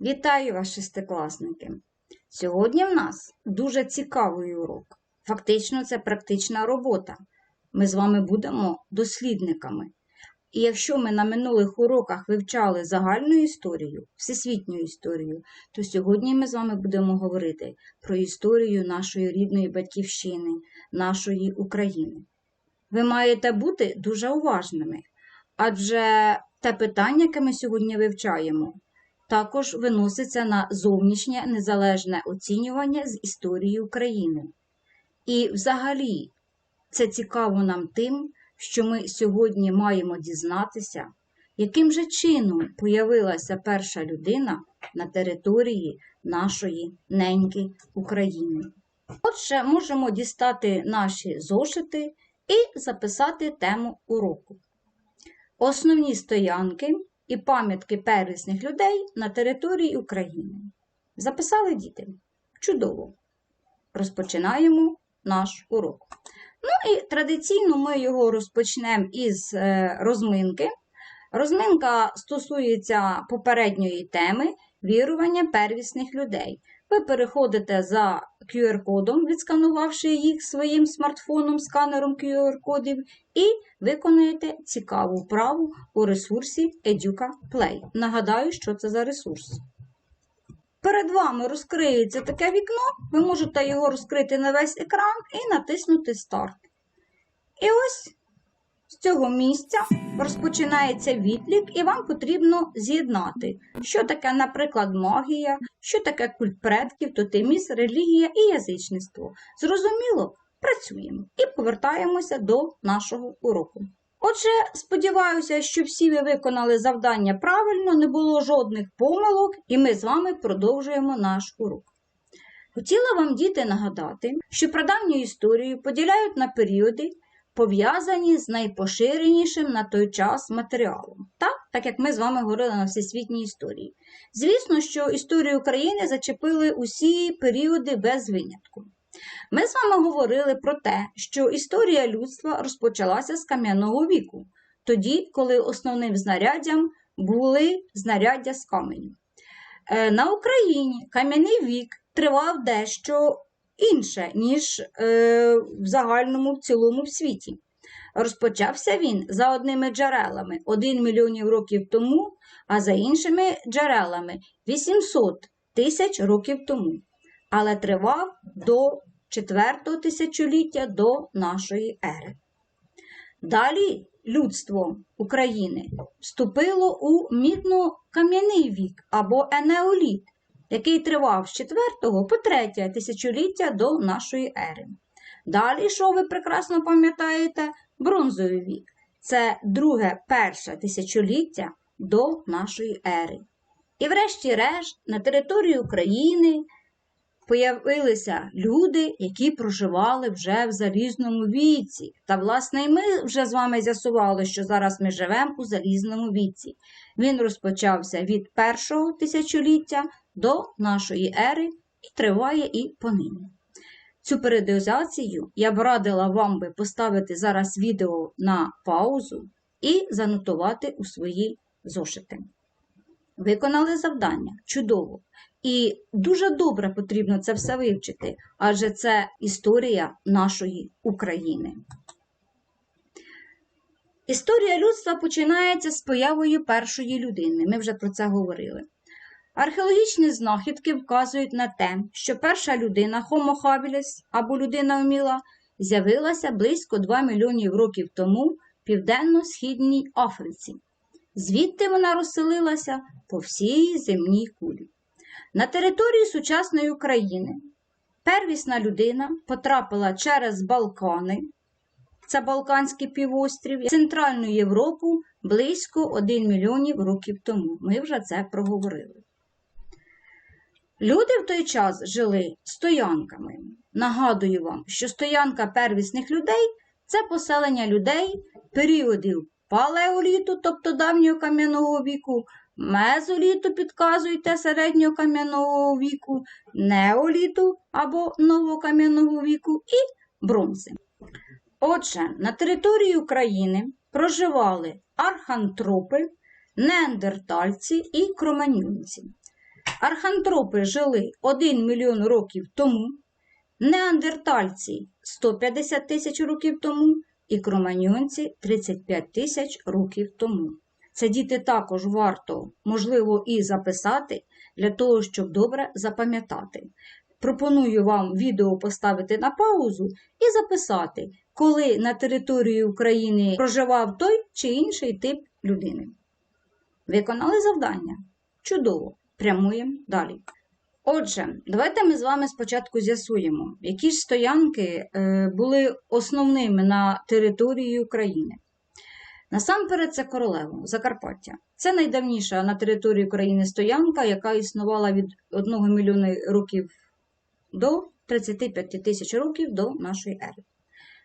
Вітаю вас, шестикласники! Сьогодні в нас дуже цікавий урок. Фактично, це практична робота. Ми з вами будемо дослідниками. І якщо ми на минулих уроках вивчали загальну історію, всесвітню історію, то сьогодні ми з вами будемо говорити про історію нашої рідної батьківщини, нашої України. Ви маєте бути дуже уважними, адже те питання, яке ми сьогодні вивчаємо, також виноситься на зовнішнє незалежне оцінювання з історії України. І взагалі це цікаво нам тим, що ми сьогодні маємо дізнатися, яким же чином появилася перша людина на території нашої неньки України. Отже, можемо дістати наші зошити і записати тему уроку. Основні стоянки і пам'ятки первісних людей на території України. Записали діти? Чудово! Розпочинаємо наш урок. Ну і традиційно ми його розпочнемо із е, розминки. Розминка стосується попередньої теми вірування первісних людей. Ви переходите за QR-кодом, відсканувавши їх своїм смартфоном, сканером QR-кодів, і виконуєте цікаву вправу у ресурсі Educa Play. Нагадаю, що це за ресурс. Перед вами розкриється таке вікно, ви можете його розкрити на весь екран і натиснути Старт. І ось з цього місця розпочинається відлік, і вам потрібно з'єднати, що таке, наприклад, магія, що таке культ предків, тотемізм, релігія і язичництво. Зрозуміло, працюємо і повертаємося до нашого уроку. Отже, сподіваюся, що всі ви виконали завдання правильно, не було жодних помилок, і ми з вами продовжуємо наш урок. Хотіла вам, діти, нагадати, що прадавню історію поділяють на періоди, пов'язані з найпоширенішим на той час матеріалом, так, так як ми з вами говорили на всесвітній історії. Звісно, що історію України зачепили усі періоди без винятку. Ми з вами говорили про те, що історія людства розпочалася з кам'яного віку, тоді, коли основним знаряддям були знаряддя з каменю. Е, На Україні кам'яний вік тривав дещо інше, ніж е, в загальному цілому в світі. Розпочався він за одними джерелами 1 мільйонів років тому, а за іншими джерелами 800 тисяч років тому, але тривав до 4 тисячоліття до нашої ери. Далі людство України вступило у мідно-кам'яний вік або енеоліт, який тривав з 4 по 3 тисячоліття до нашої ери. Далі, що ви прекрасно пам'ятаєте, бронзовий вік це друге перше тисячоліття до нашої ери. І, врешті-решт, на території України появилися люди, які проживали вже в залізному віці. Та, власне, і ми вже з вами з'ясували, що зараз ми живемо у залізному віці. Він розпочався від першого тисячоліття до нашої ери і триває і понині. Цю періодизацію я б радила вам би поставити зараз відео на паузу і занотувати у свої зошити. Виконали завдання чудово. І дуже добре потрібно це все вивчити, адже це історія нашої України. Історія людства починається з появою першої людини. Ми вже про це говорили. Археологічні знахідки вказують на те, що перша людина Homo habilis або людина вміла з'явилася близько 2 мільйонів років тому в південно-східній Африці. Звідти вона розселилася по всій земній кулі. На території сучасної України первісна людина потрапила через Балкани, це Балканський півострів, Центральну Європу близько 1 мільйонів років тому. Ми вже це проговорили. Люди в той час жили стоянками. Нагадую вам, що стоянка первісних людей це поселення людей періодів палеоліту, тобто давнього кам'яного віку, мезоліту підказуйте середнього кам'яного віку, неоліту або новокам'яного віку і бронзи. Отже, на території України проживали архантропи, неандертальці і кроманьонці. Архантропи жили 1 мільйон років тому, неандертальці 150 тисяч років тому і кроманьонці 35 тисяч років тому. Це діти також варто, можливо, і записати для того, щоб добре запам'ятати. Пропоную вам відео поставити на паузу і записати, коли на території України проживав той чи інший тип людини. Виконали завдання? Чудово! Прямуємо далі. Отже, давайте ми з вами спочатку з'ясуємо, які ж стоянки е, були основними на території України. Насамперед, це Королево, Закарпаття. Це найдавніша на території України стоянка, яка існувала від 1 мільйона років до 35 тисяч років до нашої ери.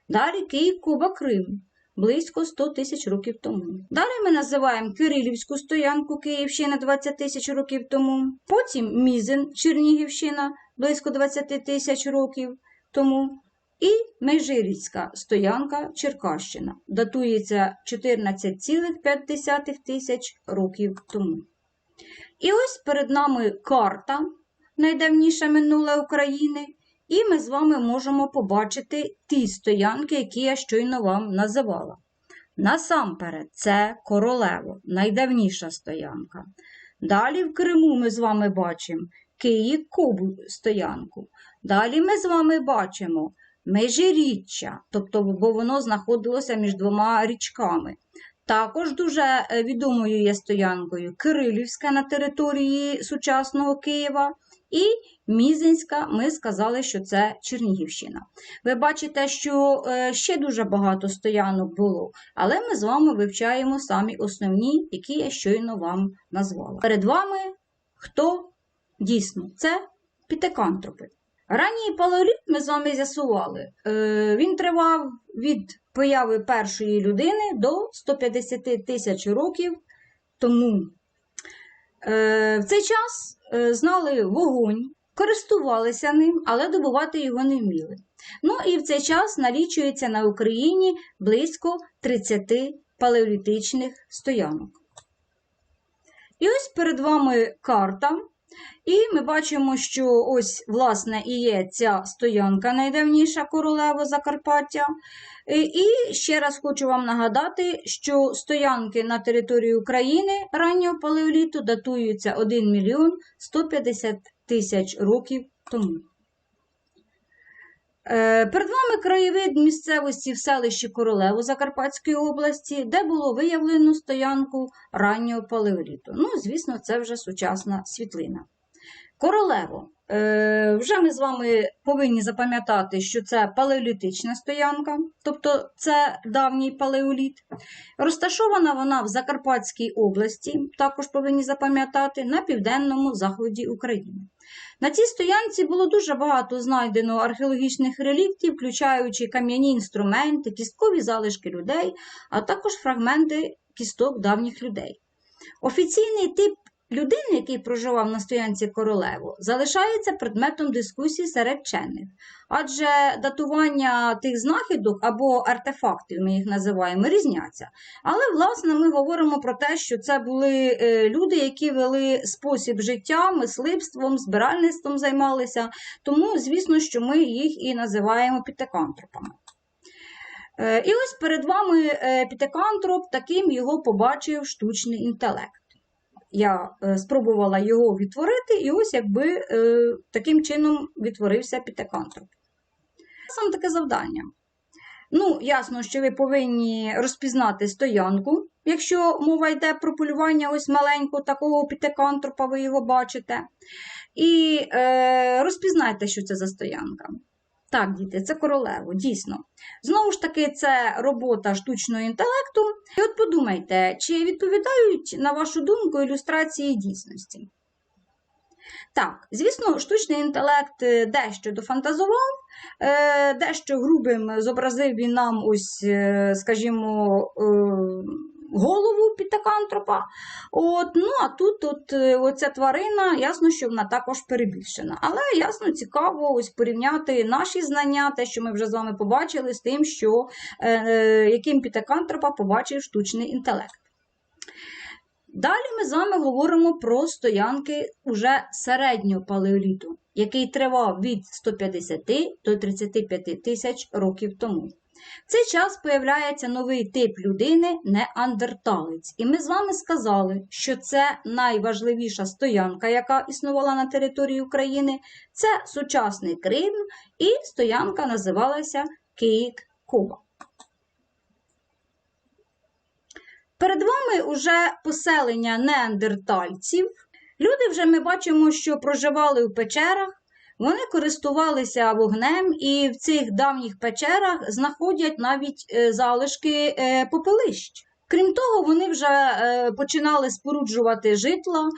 Далі Київ, Куба, Крим близько 100 тисяч років тому. Далі ми називаємо Кирилівську стоянку Київщина 20 тисяч років тому. Потім Мізин, Чернігівщина близько 20 тисяч років тому. І Межиріцька стоянка Черкащина датується 14,5 тисяч років тому. І ось перед нами карта найдавніше минуле України, і ми з вами можемо побачити ті стоянки, які я щойно вам називала. Насамперед, це Королево, найдавніша стоянка. Далі в Криму ми з вами бачимо Київ Кубу стоянку. Далі ми з вами бачимо Межиріччя, тобто, бо воно знаходилося між двома річками. Також дуже е, відомою є стоянкою Кирилівська на території сучасного Києва і Мізинська, ми сказали, що це Чернігівщина. Ви бачите, що е, ще дуже багато стоянок було, але ми з вами вивчаємо самі основні, які я щойно вам назвала. Перед вами хто дійсно це пітекантропи. Ранній палеоліт ми з вами з'ясували. Е, Він тривав від появи першої людини до 150 тисяч років тому. Е, В цей час е, знали вогонь, користувалися ним, але добувати його не вміли. Ну і в цей час налічується на Україні близько 30 палеолітичних стоянок. І ось перед вами карта. І ми бачимо, що ось, власне, і є ця стоянка найдавніша королева Закарпаття. І ще раз хочу вам нагадати, що стоянки на території України раннього палеоліту датуються 1 мільйон 150 тисяч років тому. Е, Перед вами краєвид місцевості в селищі Королево Закарпатської області, де було виявлено стоянку раннього палеоліту. Ну, звісно, це вже сучасна світлина. Королево. Е, Вже ми з вами повинні запам'ятати, що це палеолітична стоянка, тобто це давній палеоліт. Розташована вона в Закарпатській області, також повинні запам'ятати, на південному заході України. На цій стоянці було дуже багато знайдено археологічних реліктів, включаючи кам'яні інструменти, кісткові залишки людей, а також фрагменти кісток давніх людей. Офіційний тип людини, який проживав на стоянці королеву, залишається предметом дискусії серед вчених. Адже датування тих знахідок або артефактів, ми їх називаємо, різняться. Але, власне, ми говоримо про те, що це були е, люди, які вели спосіб життя, мисливством, збиральництвом займалися. Тому, звісно, що ми їх і називаємо пітекантропами. Е, І ось перед вами е, пітекантроп, таким його побачив штучний інтелект я е, спробувала його відтворити, і ось якби е, таким чином відтворився пітекантроп. Саме таке завдання. Ну, ясно, що ви повинні розпізнати стоянку, якщо мова йде про полювання ось маленького такого пітекантропа, ви його бачите. І е, розпізнайте, що це за стоянка. Так, діти, це королево, дійсно. Знову ж таки, це робота штучного інтелекту. І от подумайте, чи відповідають, на вашу думку, ілюстрації дійсності? Так, звісно, штучний інтелект е, дещо дофантазував, е, дещо грубим зобразив він нам ось, е, скажімо, голову пітакантропа. От, Ну, а тут от, е, оця тварина, ясно, що вона також перебільшена. Але ясно, цікаво ось порівняти наші знання, те, що ми вже з вами побачили, з тим, що, е, е яким пітакантропа побачив штучний інтелект. Далі ми з вами говоримо про стоянки уже середнього палеоліту, який тривав від 150 до 35 тисяч років тому. В цей час появляється новий тип людини неандерталець. І ми з вами сказали, що це найважливіша стоянка, яка існувала на території України. Це сучасний Крим, і стоянка називалася Киїк-Коба. Перед вами уже поселення неандертальців. Люди вже ми бачимо, що проживали у печерах, вони користувалися вогнем, і в цих давніх печерах знаходять навіть е, залишки е, попелищ. Крім того, вони вже е, починали споруджувати житла,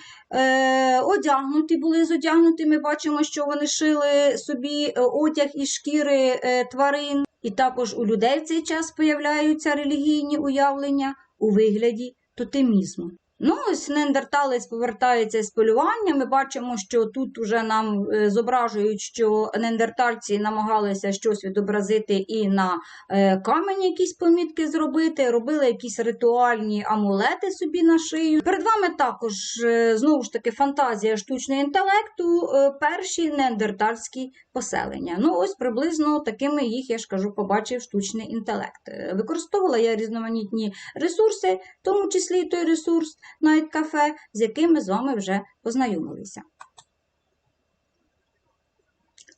одягнуті були зодягнуті. Ми бачимо, що вони шили собі одяг із шкіри тварин. І також у людей в цей час появляються релігійні уявлення у вигляді тотемізму. Ну, ось неандерталець повертається з полювання. Ми бачимо, що тут уже нам е, зображують, що неандертальці намагалися щось відобразити і на е, камені якісь помітки зробити, робили якісь ритуальні амулети собі на шию. Перед вами також е, знову ж таки фантазія штучного інтелекту, перші неандертальські поселення. Ну, ось приблизно такими їх, я ж кажу, побачив штучний інтелект. Використовувала я різноманітні ресурси, в тому числі і той ресурс Night Cafe, з яким ми з вами вже познайомилися.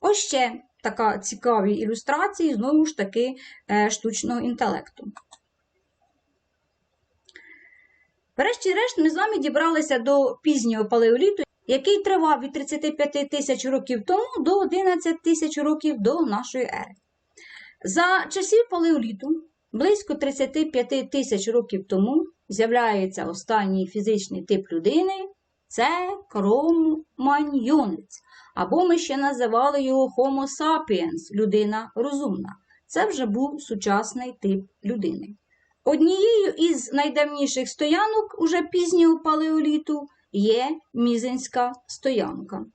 Ось ще така цікаві ілюстрації, знову ж таки, е, штучного інтелекту. Врешті-решт, ми з вами дібралися до пізнього палеоліту, який тривав від 35 тисяч років тому до 11 тисяч років до нашої ери. За часів палеоліту, близько 35 тисяч років тому, з'являється останній фізичний тип людини це кроманьйонець. Або ми ще називали його Homo sapiens людина розумна. Це вже був сучасний тип людини. Однією із найдавніших стоянок уже пізнього палеоліту є Мізинська стоянка.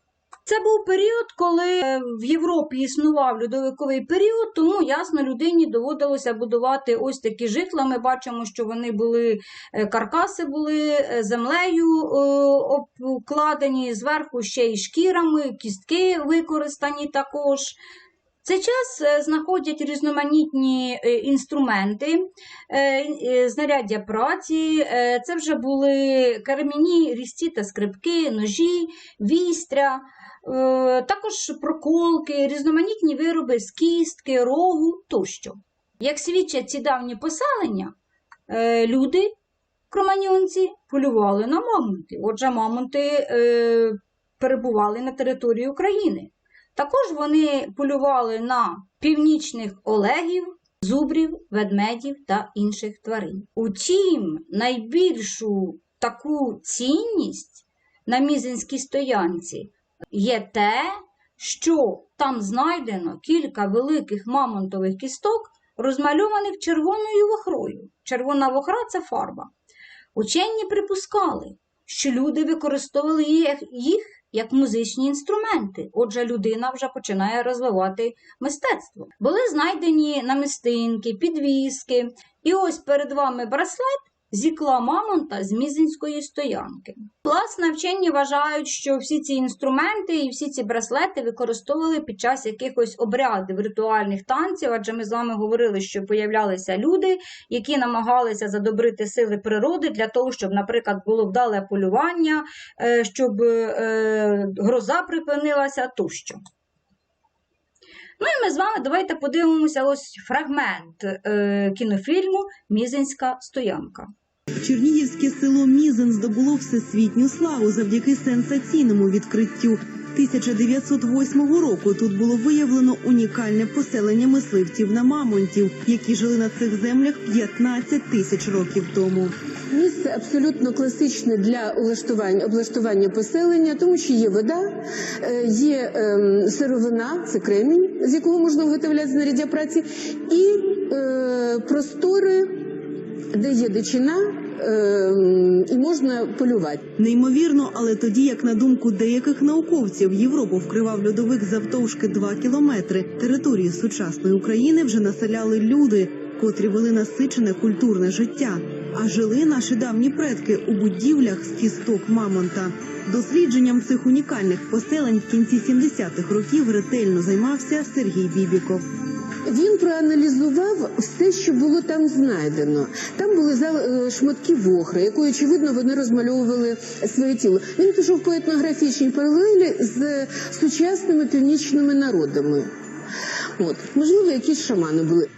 Це був період, коли е, в Європі існував льодовиковий період, тому ясно людині доводилося будувати ось такі житла. Ми бачимо, що вони були е, каркаси були е, землею обкладені, зверху ще й шкірами, кістки використані також. Цей час е, знаходять різноманітні е, інструменти, е, знаряддя праці. Це вже були карміні, різці та скрипки, ножі, вістря, також проколки, різноманітні вироби з кістки, рогу тощо. Як свідчать ці давні поселення, люди, кроманьонці, полювали на мамонти. Отже, мамонти перебували на території України. Також вони полювали на північних олегів, зубрів, ведмедів та інших тварин. Утім, найбільшу таку цінність на мізинській стоянці є те, що там знайдено кілька великих мамонтових кісток, розмальованих червоною вохрою. Червона вохра це фарба. Учені припускали, що люди використовували їх, як музичні інструменти. Отже, людина вже починає розвивати мистецтво. Були знайдені намистинки, підвіски. І ось перед вами браслет зікла мамонта з мізинської стоянки. Власне, вчені вважають, що всі ці інструменти і всі ці браслети використовували під час якихось обрядів, ритуальних танців, адже ми з вами говорили, що появлялися люди, які намагалися задобрити сили природи для того, щоб, наприклад, було вдале полювання, е, щоб е, гроза припинилася тощо. Ну і ми з вами давайте подивимося ось фрагмент е, кінофільму Мізинська стоянка. Чернігівське село Мізен здобуло всесвітню славу завдяки сенсаційному відкриттю. 1908 року тут було виявлено унікальне поселення мисливців на мамонтів, які жили на цих землях 15 тисяч років тому. Місце абсолютно класичне для облаштування, облаштування поселення, тому що є вода, е, є ем, сировина, це кремінь, з якого можна виготовляти знаряддя праці, і е, простори, де є дичина, і можна полювати. Неймовірно, але тоді, як на думку деяких науковців, Європу вкривав льодовик завтовшки 2 кілометри. Території сучасної України вже населяли люди, котрі вели насичене культурне життя. А жили наші давні предки у будівлях з кісток мамонта. Дослідженням цих унікальних поселень в кінці 70-х років ретельно займався Сергій Бібіков. Він проаналізував все, що було там знайдено. Там були е, шматки вохри, якою очевидно вони розмальовували своє тіло. Він пішов по етнографічній паралелі з сучасними північними народами. От можливо, якісь шамани були.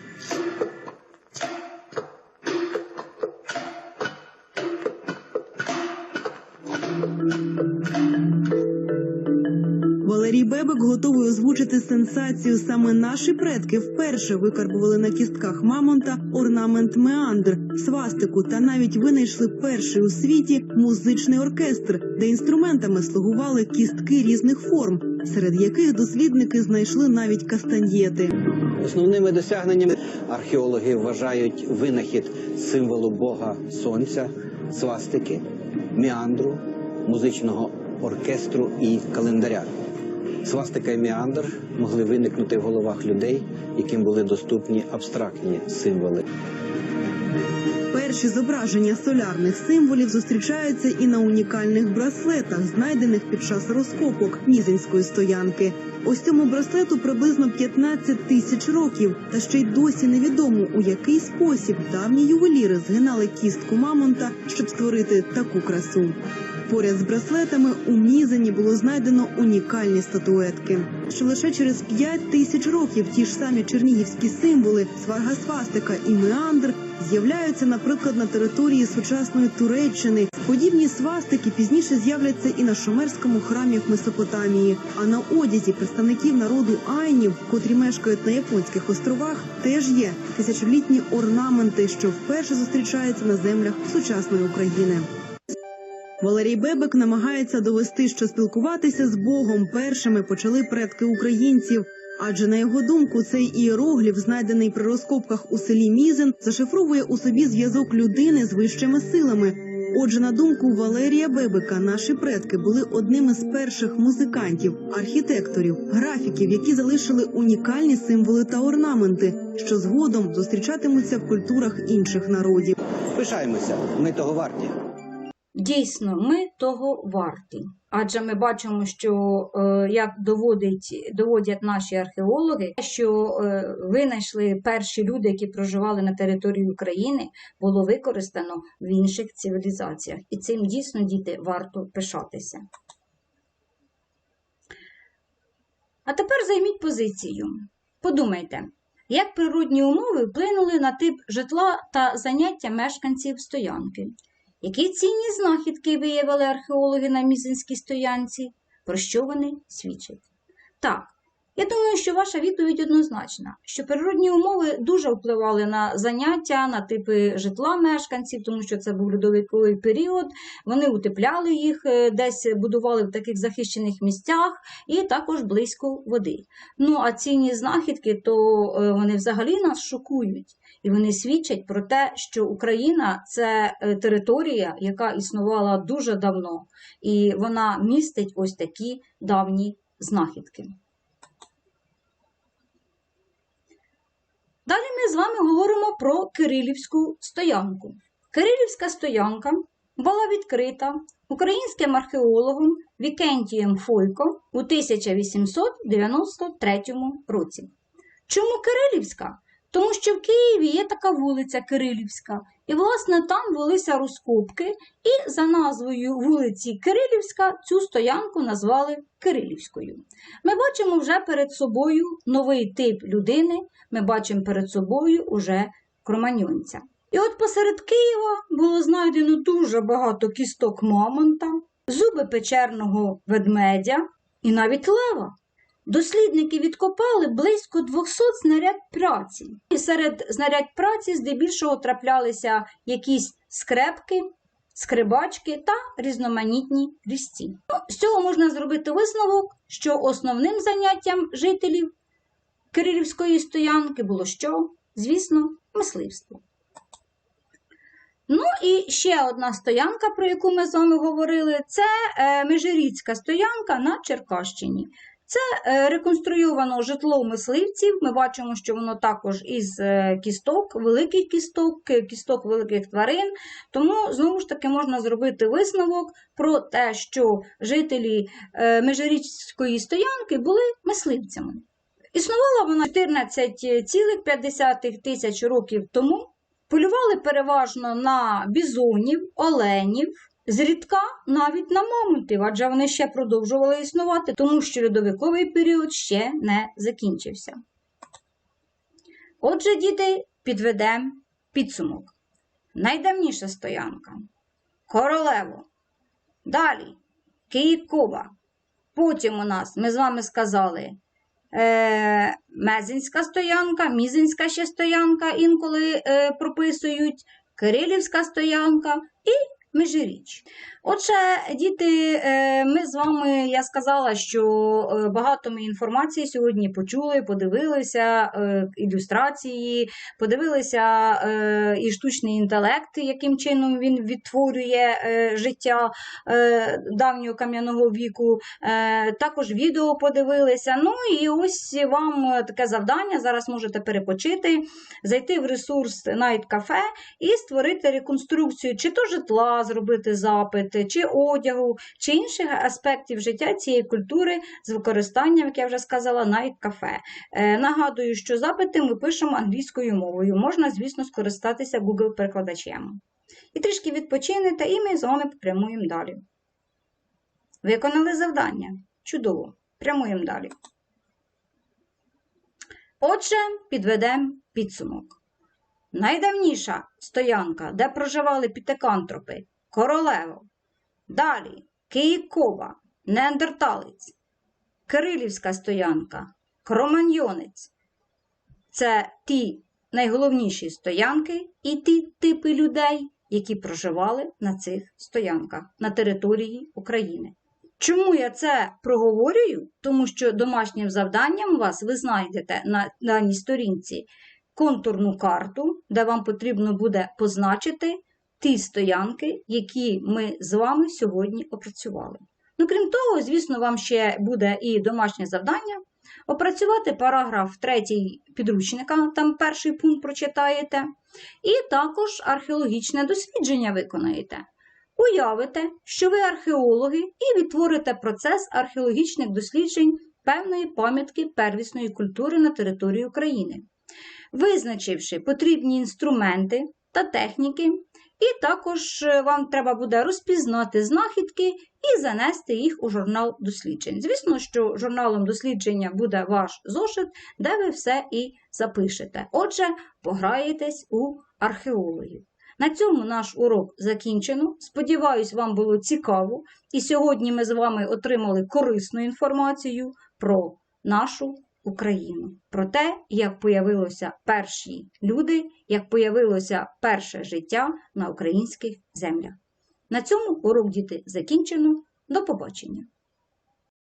Озвучити сенсацію. Саме наші предки вперше викарбували на кістках мамонта орнамент меандр, свастику та навіть винайшли перший у світі музичний оркестр, де інструментами слугували кістки різних форм, серед яких дослідники знайшли навіть кастаньєти. Основними досягненнями археологи вважають винахід символу Бога Сонця, свастики, міандру, музичного оркестру і календаря. Свастика і міандр могли виникнути в головах людей, яким були доступні абстрактні символи. Перші зображення солярних символів зустрічаються і на унікальних браслетах, знайдених під час розкопок мізинської стоянки. Ось цьому браслету приблизно 15 тисяч років, та ще й досі невідомо, у який спосіб давні ювеліри згинали кістку мамонта, щоб створити таку красу. Поряд з браслетами у Мізані було знайдено унікальні статуетки. Що лише через 5 тисяч років ті ж самі чернігівські символи, сварга свастика і меандр з'являються, наприклад, на території сучасної Туреччини. Подібні свастики пізніше з'являться і на шумерському храмі в Месопотамії. А на одязі представників народу айнів, котрі мешкають на японських островах, теж є тисячолітні орнаменти, що вперше зустрічаються на землях сучасної України. Валерій Бебек намагається довести, що спілкуватися з Богом першими почали предки українців. Адже на його думку, цей іерогліф, знайдений при розкопках у селі Мізен, зашифровує у собі зв'язок людини з вищими силами. Отже, на думку Валерія Бебека, наші предки були одними з перших музикантів, архітекторів, графіків, які залишили унікальні символи та орнаменти, що згодом зустрічатимуться в культурах інших народів. Пишаємося, ми того варті. Дійсно, ми того варті. Адже ми бачимо, що е, як доводить, доводять наші археологи, що е, винайшли перші люди, які проживали на території України, було використано в інших цивілізаціях. І цим дійсно діти варто пишатися. А тепер займіть позицію. Подумайте, як природні умови вплинули на тип житла та заняття мешканців стоянки. Які цінні знахідки виявили археологи на мізинській стоянці? Про що вони свідчать? Так, я думаю, що ваша відповідь однозначна, що природні умови дуже впливали на заняття, на типи житла мешканців, тому що це був льодовиковий період. Вони утепляли їх, е, десь будували в таких захищених місцях і також близько води. Ну а цінні знахідки, то е, вони взагалі нас шокують. І вони свідчать про те, що Україна це е, територія, яка існувала дуже давно, і вона містить ось такі давні знахідки. Далі ми з вами говоримо про Кирилівську стоянку. Кирилівська стоянка була відкрита українським археологом Вікентієм Фойко у 1893 році. Чому Кирилівська? Тому що в Києві є така вулиця Кирилівська, і, власне, там велися розкопки, і за назвою вулиці Кирилівська цю стоянку назвали Кирилівською. Ми бачимо вже перед собою новий тип людини, ми бачимо перед собою уже кроманьонця. І от посеред Києва було знайдено дуже багато кісток мамонта, зуби печерного ведмедя і навіть лева. Дослідники відкопали близько 200 знарядь праці. І серед знарядь праці здебільшого траплялися якісь скрепки, скрибачки та різноманітні різці. Ну, з цього можна зробити висновок, що основним заняттям жителів Кирилівської стоянки було що? Звісно, мисливство. Ну і ще одна стоянка, про яку ми з вами говорили, це е, Межиріцька стоянка на Черкащині. Це е, реконструйовано житло мисливців. Ми бачимо, що воно також із е, кісток, великих кісток, кісток великих тварин. Тому знову ж таки можна зробити висновок про те, що жителі е, Межирічської стоянки були мисливцями. Існувала вона 14,5 тисяч років тому. Полювали переважно на бізонів, оленів, зрідка навіть на мамонтів, адже вони ще продовжували існувати, тому що льодовиковий період ще не закінчився. Отже, діти, підведемо підсумок. Найдавніша стоянка Королево. Далі Київкова. Потім у нас, ми з вами сказали, е, Мезенська стоянка, Мізинська ще стоянка, інколи е, прописують, Кирилівська стоянка і Межиріч. Отже, діти, е, ми з вами, я сказала, що е, багато ми інформації сьогодні почули, подивилися е, ілюстрації, подивилися і штучний інтелект, яким чином він відтворює життя давнього кам'яного віку. Також відео подивилися. Ну і ось вам таке завдання. Зараз можете перепочити, зайти в ресурс Night Cafe і створити реконструкцію чи то житла, зробити запит, чи одягу, чи інших аспектів життя цієї культури з використанням, як я вже сказала, Night Cafe. Е, Нагадую, що запити ми пишемо англійською мовою. Можна, звісно, скористатися Google-перекладачем. І трішки відпочинете, і ми з вами попрямуємо далі. Виконали завдання. Чудово. Прямуємо далі. Отже, підведемо підсумок. Найдавніша стоянка, де проживали пітекантропи Королево. Далі Київкова, Неандерталець, Кирилівська стоянка, Кроманьйонець. Це ті найголовніші стоянки і ті типи людей, які проживали на цих стоянках на території України. Чому я це проговорюю? Тому що домашнім завданням вас ви знайдете на даній сторінці контурну карту, де вам потрібно буде позначити ті стоянки, які ми з вами сьогодні опрацювали. Ну, крім того, звісно, вам ще буде і домашнє завдання опрацювати параграф 3 підручника, там перший пункт прочитаєте, і також археологічне дослідження виконаєте. Уявите, що ви археологи і відтворите процес археологічних досліджень певної пам'ятки первісної культури на території України, визначивши потрібні інструменти та техніки, і також е, вам треба буде розпізнати знахідки і занести їх у журнал досліджень. Звісно, що журналом дослідження буде ваш зошит, де ви все і запишете. Отже, пограєтесь у археологів. На цьому наш урок закінчено. Сподіваюсь, вам було цікаво. І сьогодні ми з вами отримали корисну інформацію про нашу Україну, про те, як появилися перші люди, як появилося перше життя на українських землях. На цьому урок діти закінчено. До побачення!